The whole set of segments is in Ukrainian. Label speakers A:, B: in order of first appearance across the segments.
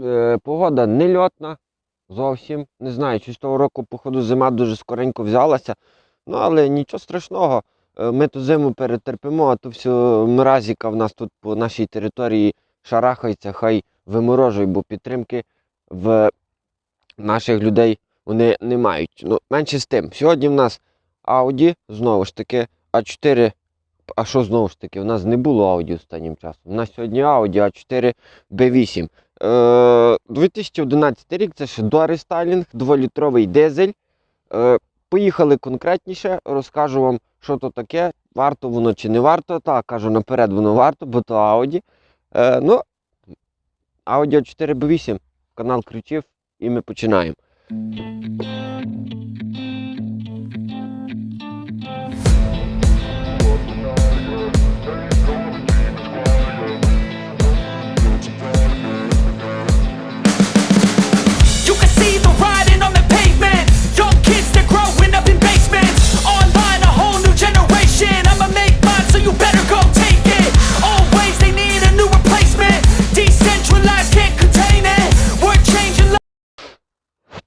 A: Е, погода не льотна зовсім. Не знаю, чи з того року, походу, зима дуже скоренько взялася. Ну, але нічого страшного. Е, Ми ту зиму перетерпимо, а то все мразіка в нас тут по нашій території шарахається, хай виморожує, бо підтримки в наших людей вони не мають. Ну, менше з тим. Сьогодні в нас Audi, знову ж таки, А4. А що знову ж таки? У нас не було Audi останнім часом. У нас сьогодні Audi А4 B8. Е, 2011 рік це ще дорестайлінг, 2-літровий дизель. Е, поїхали конкретніше, розкажу вам, що то таке, варто воно чи не варто. Так, кажу наперед, воно варто, бо то Audi. Е, ну, Audi A4 B8, канал ключів, і ми починаємо.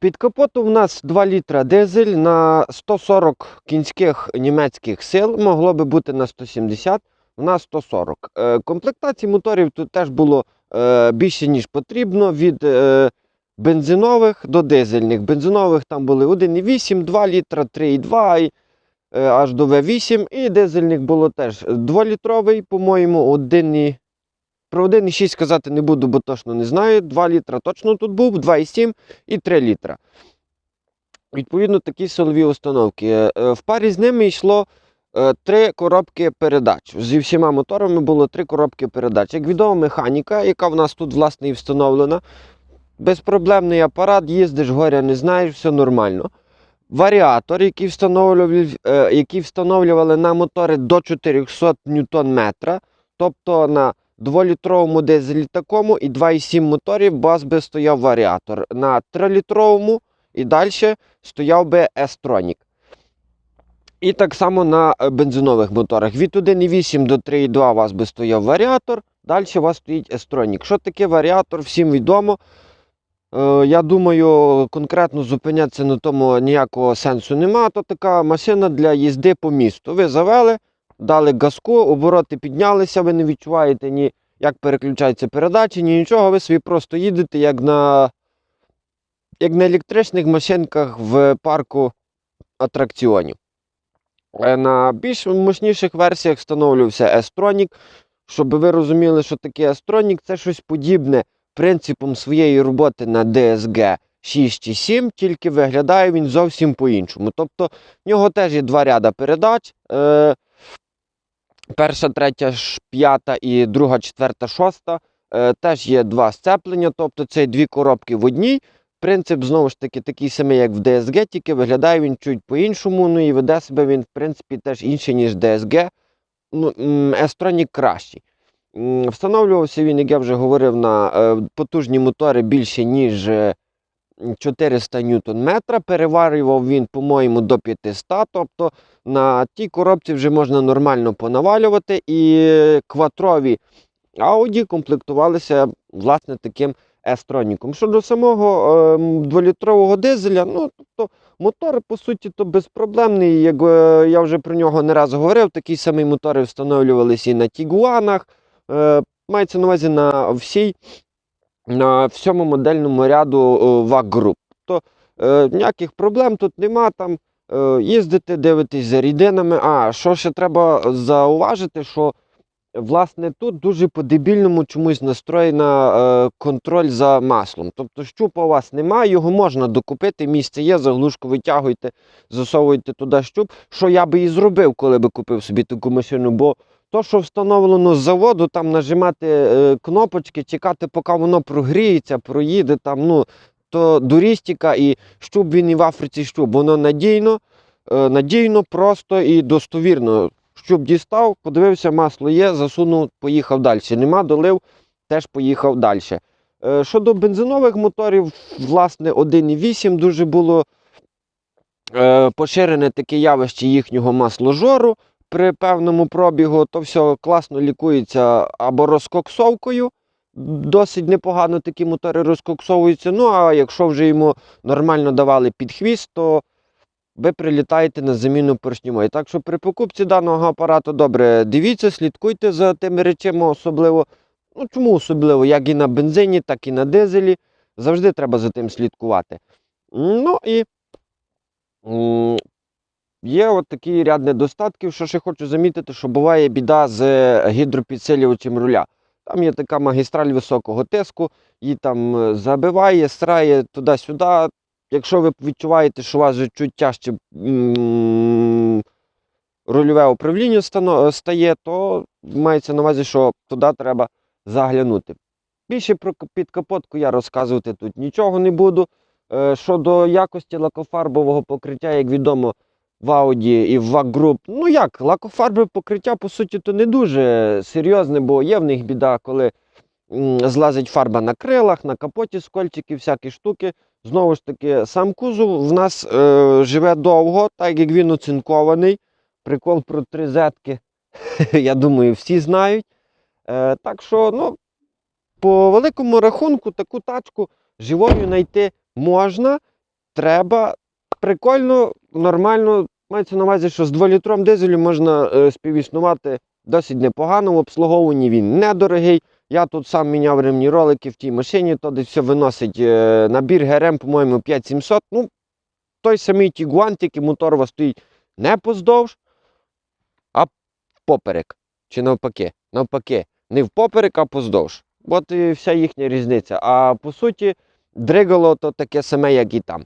A: Під капоту в нас 2 літра дизель на 140 кінських німецьких сил, могло би бути на 170, в нас 140. Е, комплектації моторів тут теж було е, більше, ніж потрібно, від е, бензинових до дизельних. Бензинових там були 1,8, 2 літра, 3,2 і, е, аж до V8. І дизельних було теж 2-літровий, по-моєму, 1, і- про 1,6 сказати не буду, бо точно не знаю. 2 літра точно тут був, 2,7 і 3 літра. Відповідно, такі силові установки. Е, е, В парі з ними йшло е, три коробки передач. Зі всіма моторами було три коробки передач. Як відома механіка, яка в нас тут власне і встановлена. Безпроблемний апарат, їздиш, горя не знаєш, все нормально. Варіатор, який встановлювали, який встановлювали на мотори до 400 Нм, тобто на 2-літровому дизелі такому і 2,7 моторів у вас би стояв варіатор. На 3-літровому і далі стояв би S-Tronic. І так само на е, бензинових моторах. Від 1,8 до 3,2 у вас би стояв варіатор, далі у вас стоїть S-Tronic. Що таке варіатор, всім відомо. Е, Я думаю, конкретно зупинятися на тому ніякого сенсу немає. То така машина для їзди по місту. Ви завели, дали газку, обороти піднялися, ви не відчуваєте ні як переключаються передачі, ні нічого. Ви собі просто їдете як на, як на електричних машинках в парку атракціонів. Е, На більш мощніших версіях встановлювався S-Tronic. Щоб ви розуміли, що таке S-Tronic, це щось подібне принципом своєї роботи на DSG 6 чи 7, тільки виглядає він зовсім по-іншому. Тобто в нього теж є два ряда передач. Е, перша, третя, п'ята і друга, четверта, шоста. Е, теж є два сцеплення, тобто це дві коробки в одній. Принцип знову ж таки такий самий, як в DSG, тільки виглядає він чуть по-іншому. Ну і веде себе він, в принципі, теж інший, ніж DSG. Ну, м, S-Tronic кращий. Встановлювався він, як я вже говорив, на е, потужні мотори більше, ніж е, 400 ньютон-метра. Переварював він, по-моєму, до 500. Тобто на тій коробці вже можна нормально понавалювати. І кватрові Audi комплектувалися власне таким S-троніком. Щодо самого е, 2-літрового дизеля, ну тобто мотор, по суті, то безпроблемний. Як е, я вже про нього не раз говорив, такі самі мотори встановлювалися і на Тігуанах. Е, мається на увазі на всій, на всьому модельному ряду VAG Group. Тобто е, ніяких проблем тут нема. Там е, їздите, дивитесь за рідинами. А що ще треба зауважити, що власне тут дуже по-дебільному чомусь настроєна е, контроль за маслом. Тобто щупа у вас немає, його можна докупити, місце є, заглушку витягуєте, засовуєте туди щуп. Що я би і зробив, коли би купив собі таку машину, бо то, що встановлено з заводу, там нажимати е, кнопочки, чекати, поки воно прогріється, проїде там, ну, то дурістика і щуп він і в Африці щуп. Воно надійно, е, надійно, просто і достовірно. Щуп дістав, подивився, масло є, засунув, поїхав далі. Нема, долив, теж поїхав далі. Е, Щодо бензинових моторів, власне, 1,8 дуже було поширене таке явище їхнього масложору при певному пробігу, то все класно лікується або розкоксовкою, досить непогано такі мотори розкоксовуються. Ну а якщо вже йому нормально давали під хвіст, то ви прилітаєте на заміну поршньової. Так що при покупці даного апарату добре дивіться, слідкуйте за тими речами, особливо. Ну чому особливо? Як і на бензині, так і на дизелі. Завжди треба за тим слідкувати. Ну і є от такий ряд недостатків, що ще хочу замітити, що буває біда з гідропідсилювачем руля. Там є така магістраль високого тиску, її там е, забиває, срає туди-сюди. Якщо ви відчуваєте, що у вас чуть тяжче рульове управління стає, то мається на увазі, що туди треба заглянути. Більше про підкапотку я розказувати тут нічого не буду. Е, Щодо якості лакофарбового покриття, як відомо, в Audi і в VAG Group, ну як, лакофарбове покриття, по суті, то не дуже серйозне, бо є в них біда, коли злазить фарба на крилах, на капоті скольчики, всякі штуки. Знову ж таки, сам кузов в нас е, живе довго, так як він оцинкований. Прикол про три зетки, я думаю, всі знають. Е, так що, ну, по великому рахунку, таку тачку живою знайти можна, треба. Прикольно, нормально. Мається на увазі, що з 2-літром дизелю можна е, співіснувати досить непогано. В обслуговуванні він недорогий. Я тут сам міняв ремні ролики в тій машині, то десь все виносить е, набір ГРМ, по-моєму, 5700. Ну, той самий Тігуан, тільки мотор у вас стоїть не поздовж, а впоперек. Чи навпаки? Навпаки, не впоперек, а поздовж. От і вся їхня різниця. А по суті, дригало то таке саме, як і там.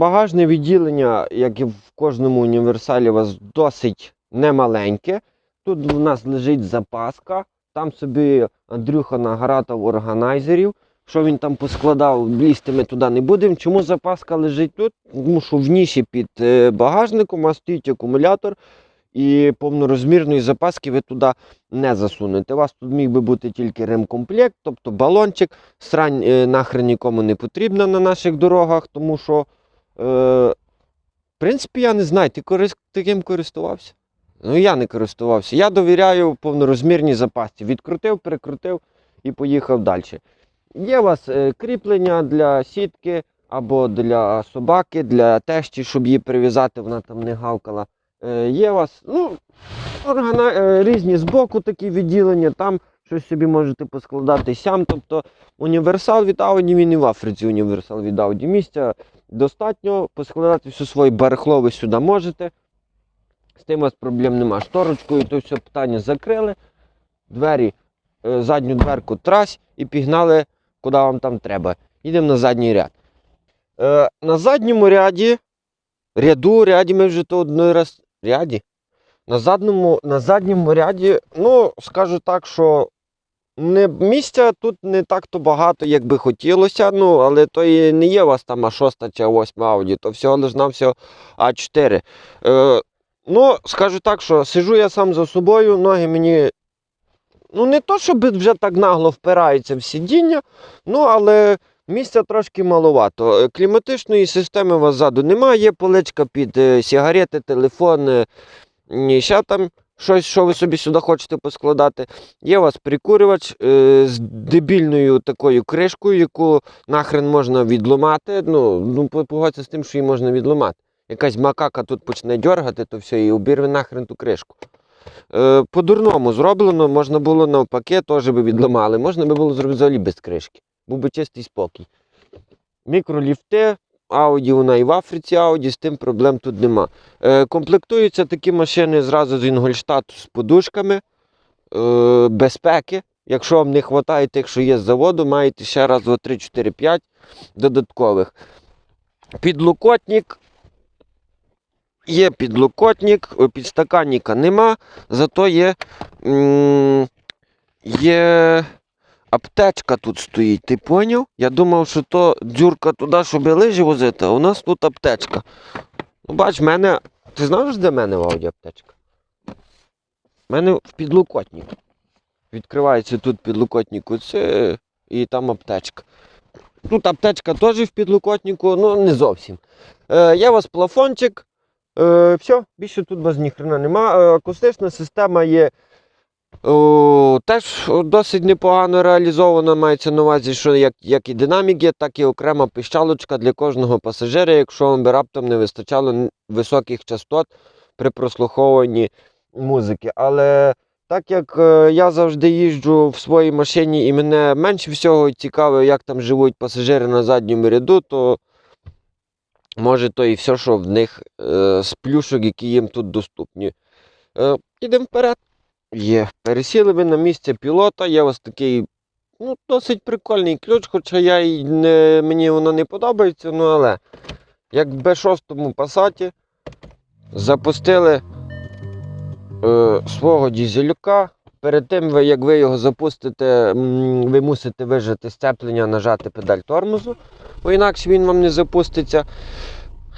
A: Багажне відділення, як і в кожному універсалі, у вас досить немаленьке. Тут у нас лежить запаска, там собі Андрюха нагаратав органайзерів. Що він там поскладав, лізти ми туди не будемо. Чому запаска лежить тут? Тому що в ніші під е, багажником у вас стоїть акумулятор, і повнорозмірної запаски ви туди не засунете. У вас тут міг би бути тільки ремкомплект, тобто балончик. Срань е, нахрен нікому не потрібна на наших дорогах, тому що в принципі, я не знаю, ти таким користувався? Ну, я не користувався. Я довіряю повнорозмірній запасці. Відкрутив, перекрутив і поїхав далі. Є у вас е, кріплення для сітки або для собаки, для тещі, щоб її прив'язати, вона там не гавкала. Е, є у вас ну, органа... е, різні збоку такі відділення, там щось собі можете поскладати сям. Тобто універсал від Audi, він і в Африці універсал від Audi. Місця достатньо, поскладати все своє барахло ви сюди можете. З тим у вас проблем нема. Шторочкою то все питання закрили. Двері, е, задню дверку трась і пігнали, куди вам там треба. Їдемо на задній ряд. Е, на задньому ряді, ряду, ряді ми вже то один раз. Ряді? На задньому, на задньому ряді, ну, скажу так, що не, місця тут не так-то багато, як би хотілося, ну, але то і не є у вас там А6 чи А8 Audi, то всього лиш на всього А4. Е, ну, скажу так, що сижу я сам за собою, ноги мені. Ну, не то, щоб вже так нагло впираються в сидіння, ну, але місця трошки маловато. Е, Кліматичної системи у вас ззаду немає, є поличка під е, сигарети, телефон, ще там щось, що ви собі сюди хочете поскладати. Є у вас прикурювач е, з дебільною такою кришкою, яку нахрен можна відломати. Ну, ну по- погодься з тим, що її можна відломати. Якась макака тут почне дергати, то все, і обірве нахрен ту кришку. Е, по-дурному зроблено, можна було навпаки, теж би відламали. Можна би було зробити взагалі без кришки. Був би чистий спокій. Мікроліфти, Audi, вона і в Африці Audi, з тим проблем тут нема. Е, комплектуються такі машини зразу з Інгольштату з подушками е, безпеки. Якщо вам не вистачає тих, що є з заводу, маєте ще раз, два, три, чотири, п'ять додаткових. Підлокотник. Є підлокотник, підстаканника нема, зато є, є аптечка тут стоїть. Ти поняв? Я думав, що то дзюрка туди, щоб лижі возити, а у нас тут аптечка. Ну, бач, в мене. Ти знаєш, де в мене в ауді аптечка? У мене в підлокотнику. Відкривається тут підлокотник оце, і там аптечка. Тут аптечка теж в підлокотнику, ну не зовсім. Е, є вас плафончик. Е, все, більше тут без ніхрена нема. Е, акустична система є теж досить непогано реалізована. Мається на увазі, що як, як і динамік є, так і окрема пищалочка для кожного пасажира, якщо вам би раптом не вистачало високих частот при прослуховуванні музики. Але так як е, я завжди їжджу в своїй машині і мене менше всього цікавить, як там живуть пасажири на задньому ряду, то може то і все, що в них е, з плюшок, які їм тут доступні. Е, ідемо вперед. Є. Пересіли ви на місце пілота, є ось такий ну, досить прикольний ключ, хоча я й не, мені воно не подобається, ну але як в B6 пасаті запустили е, свого дізелюка. Перед тим, як ви його запустите, ви мусите вижати сцеплення, нажати педаль тормозу, бо інакше він вам не запуститься.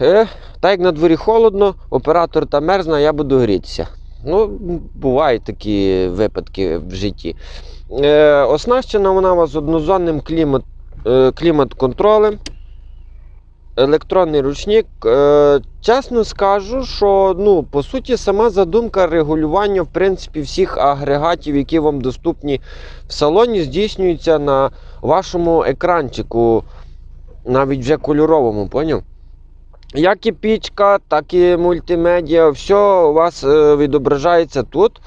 A: Е, так як на дворі холодно, оператор там мерзне, я буду грітися. Ну, бувають такі випадки в житті. Е, оснащена вона у вас однозонним клімат, е, клімат-контролем. Електронний ручник. Е, чесно скажу, що ну, по суті сама задумка регулювання в принципі, всіх агрегатів, які вам доступні в салоні, здійснюється на вашому екранчику, навіть вже кольоровому, поняв? Як і пічка, так і мультимедіа, все у вас е, відображається тут.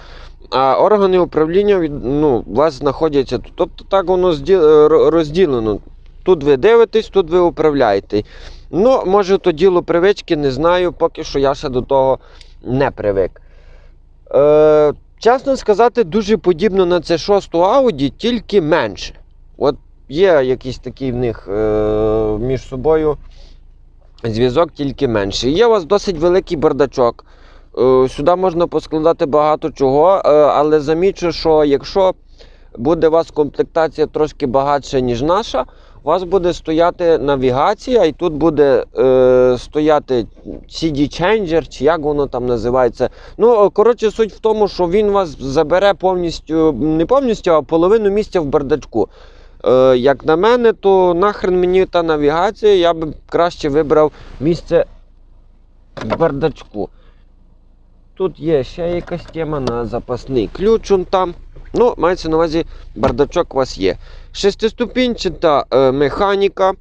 A: А органи управління ну, у вас знаходяться тут. Тобто так воно е, ро- розділено. Тут ви дивитесь, тут ви управляєте. Ну, може, то діло привички, не знаю, поки що я ще до того не привик. Е, чесно сказати, дуже подібно на це шосту Audi, тільки менше. От є якийсь такий в них е, між собою зв'язок, тільки менший. Є у вас досить великий бардачок. Е, сюди можна поскладати багато чого, е, але замічу, що якщо буде у вас комплектація трошки багатша, ніж наша, у вас буде стояти навігація, і тут буде е, стояти CD-ченджер, чи як воно там називається. Ну, е, коротше, суть в тому, що він вас забере повністю, не повністю, а половину місця в бардачку. Е, як на мене, то нахрен мені та навігація, я б краще вибрав місце в бардачку. Тут є ще якась тема на запасний ключ он там. Ну, мається на увазі, бардачок у вас є. Шестиступінчата е, механіка.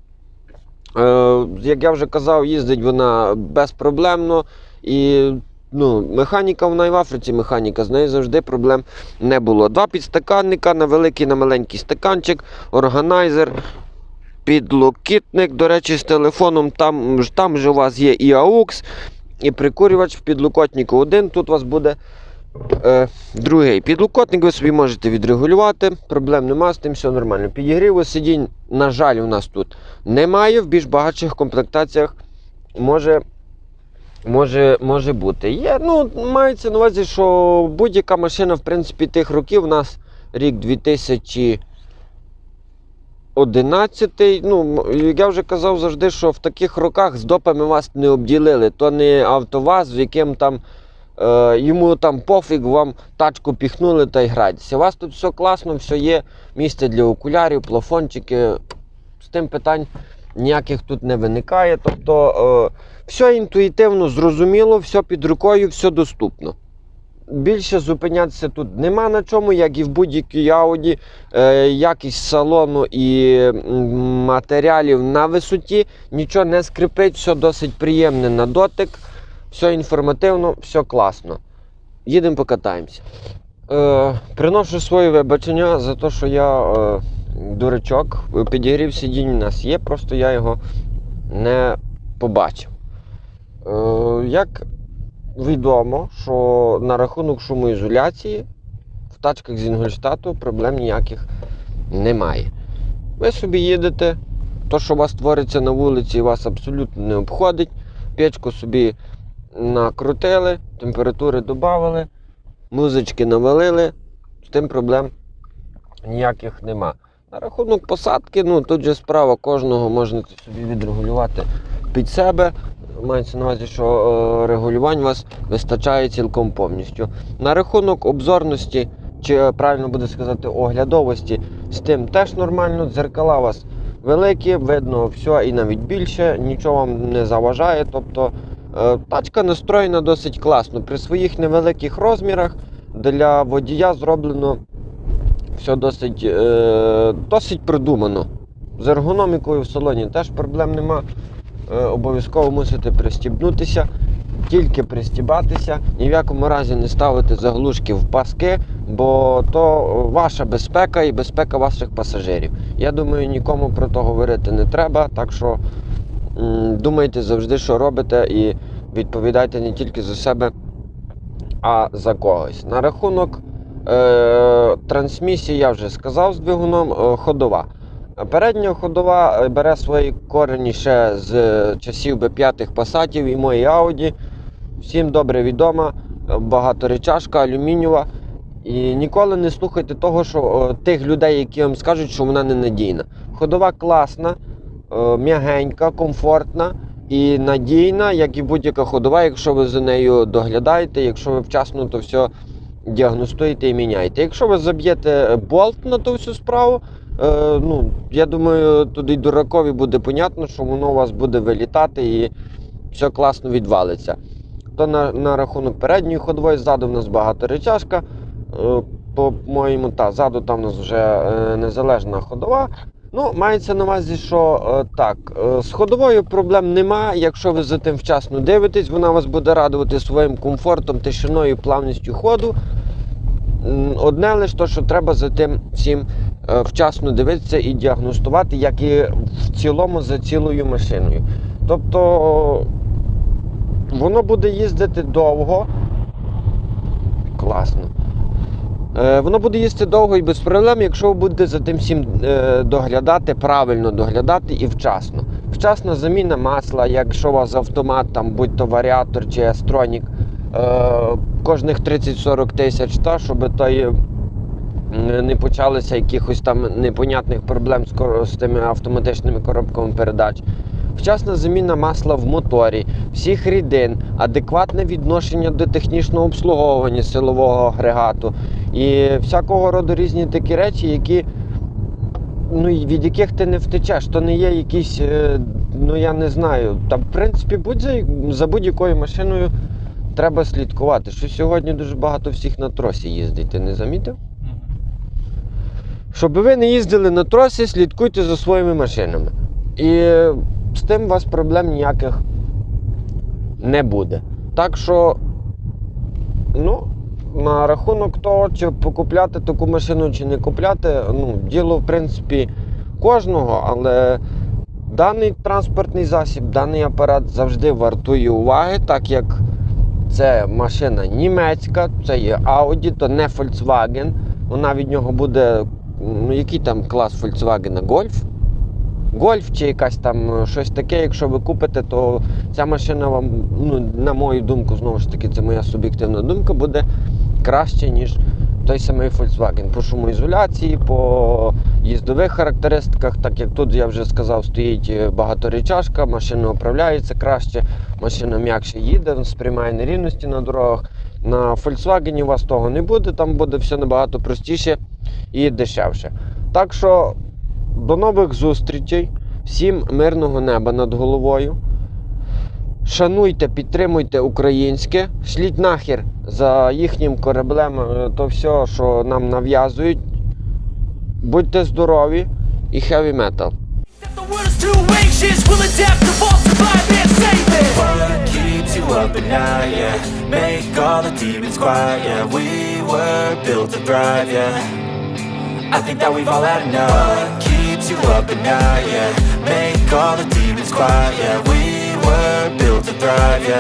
A: Е, як я вже казав, їздить вона безпроблемно. І ну, механіка вона і в Африці механіка, з нею завжди проблем не було. Два підстаканника на великий, на маленький стаканчик, органайзер, підлокітник. До речі, з телефоном там, там же у вас є і AUX, і прикурювач в підлокотнику один. Тут у вас буде е, другий підлокотник, ви собі можете відрегулювати. Проблем нема, з тим все нормально. Підігріву сидінь, на жаль, у нас тут немає. В більш багатших комплектаціях може. Може, може бути. Є, ну, мається на увазі, що будь-яка машина, в принципі, тих років у нас рік 2011. Ну, я вже казав завжди, що в таких роках з допами вас не обділили. То не автоваз, в яким там е, йому там пофіг, вам тачку піхнули та й грайтеся. У вас тут все класно, все є. Місце для окулярів, плафончики. З тим питань ніяких тут не виникає. Тобто. Е, все інтуїтивно, зрозуміло, все під рукою, все доступно. Більше зупинятися тут нема на чому, як і в будь-якій Audi. Е, якість салону і матеріалів на висоті. Нічого не скрипить, все досить приємне на дотик, все інформативно, все класно. Їдемо покатаємося. Е, приношу своє вибачення за те, що я е, дурачок. Підігрів сидінь у нас є, просто я його не побачив. Е, як відомо, що на рахунок шумоізоляції в тачках з Інгольштату проблем ніяких немає. Ви собі їдете, то, що у вас твориться на вулиці, вас абсолютно не обходить. Печку собі накрутили, температури додали, музички навалили, з тим проблем ніяких нема. На рахунок посадки, ну тут же справа кожного можна собі відрегулювати під себе. Мається на увазі, що е, регулювань у вас вистачає цілком повністю. На рахунок обзорності, чи е, правильно буде сказати, оглядовості, з тим теж нормально. Дзеркала у вас великі, видно все і навіть більше, нічого вам не заважає. Тобто е, тачка настроєна досить класно. При своїх невеликих розмірах для водія зроблено все досить, е, досить продумано. З ергономікою в салоні теж проблем нема. Е, обов'язково мусите пристібнутися, тільки пристібатися, ні в якому разі не ставити заглушки в паски, бо то ваша безпека і безпека ваших пасажирів. Я думаю, нікому про то говорити не треба, так що м, думайте завжди, що робите, і відповідайте не тільки за себе, а за когось. На рахунок е, трансмісії я вже сказав з двигуном е, ходова. Передня ходова е, бере свої корені ще з часів Б5 пасатів і моєї Audi. Всім добре відома, багаторечашка, алюмінієва. І ніколи не слухайте того, що тих людей, які вам скажуть, що вона ненадійна. Ходова класна, м'ягенька, комфортна і надійна, як і будь-яка ходова, якщо ви за нею доглядаєте, якщо ви вчасно то все діагностуєте і міняєте. Якщо ви заб'єте болт на ту всю справу, е, ну, я думаю, туди дуракові буде понятно, що воно у вас буде вилітати і все класно відвалиться. То на, на рахунок передньої ходової, ззаду в нас багаторечашка. Е, По-моєму, та, ззаду там у нас вже е, незалежна ходова. Ну, мається на увазі, що е, так, е, з ходовою проблем нема. Якщо ви за тим вчасно дивитесь, вона вас буде радувати своїм комфортом, тишиною, плавністю ходу. Одне лише то, що треба за тим всім е, вчасно дивитися і діагностувати, як і в цілому за цілою машиною. Тобто воно буде їздити довго. Класно. Е, Воно буде їсти довго і без проблем, якщо ви будете за тим всім е, доглядати, правильно доглядати і вчасно. Вчасна заміна масла, якщо у вас автомат, там, будь то варіатор чи естронік, е, кожних 30-40 тисяч, та, щоб е, не почалося якихось там непонятних проблем з тими автоматичними коробками передач. Вчасна заміна масла в моторі, всіх рідин, адекватне відношення до технічного обслуговування силового агрегату і всякого роду різні такі речі, які, ну, від яких ти не втечеш. То не є якісь, е, ну я не знаю. Та, в принципі, будь за, за будь-якою машиною треба слідкувати. Що сьогодні дуже багато всіх на тросі їздить, ти не замітив? Щоб ви не їздили на тросі, слідкуйте за своїми машинами. І з тим у вас проблем ніяких не буде. Так що, ну, на рахунок того, чи покупляти таку машину, чи не купляти, ну, діло, в принципі, кожного, але даний транспортний засіб, даний апарат завжди вартує уваги, так як це машина німецька, це є Audi, то не Volkswagen. Вона від нього буде. Ну, який там клас Volkswagen? Golf? Гольф чи якась там е, щось таке, якщо ви купите, то ця машина вам, ну, на мою думку, знову ж таки, це моя суб'єктивна думка, буде краще, ніж той самий Volkswagen. По шумоізоляції, по їздових характеристиках, так як тут я вже сказав, стоїть е, багаторічашка, машина управляється краще, машина м'якше їде, сприймає нерівності на дорогах. На Volkswagen у вас того не буде, там буде все набагато простіше і дешевше. Так що до нових зустрічей. Всім мирного неба над головою. Шануйте, підтримуйте українське, шліть нахер за їхнім кораблем е, то все, що нам нав'язують. Будьте здорові і
B: keeps you up at night, yeah Make all the demons quiet, yeah We were built to thrive, yeah I think that we've all had enough you up and night, yeah. Make all the demons quiet, yeah. We were were built to thrive, yeah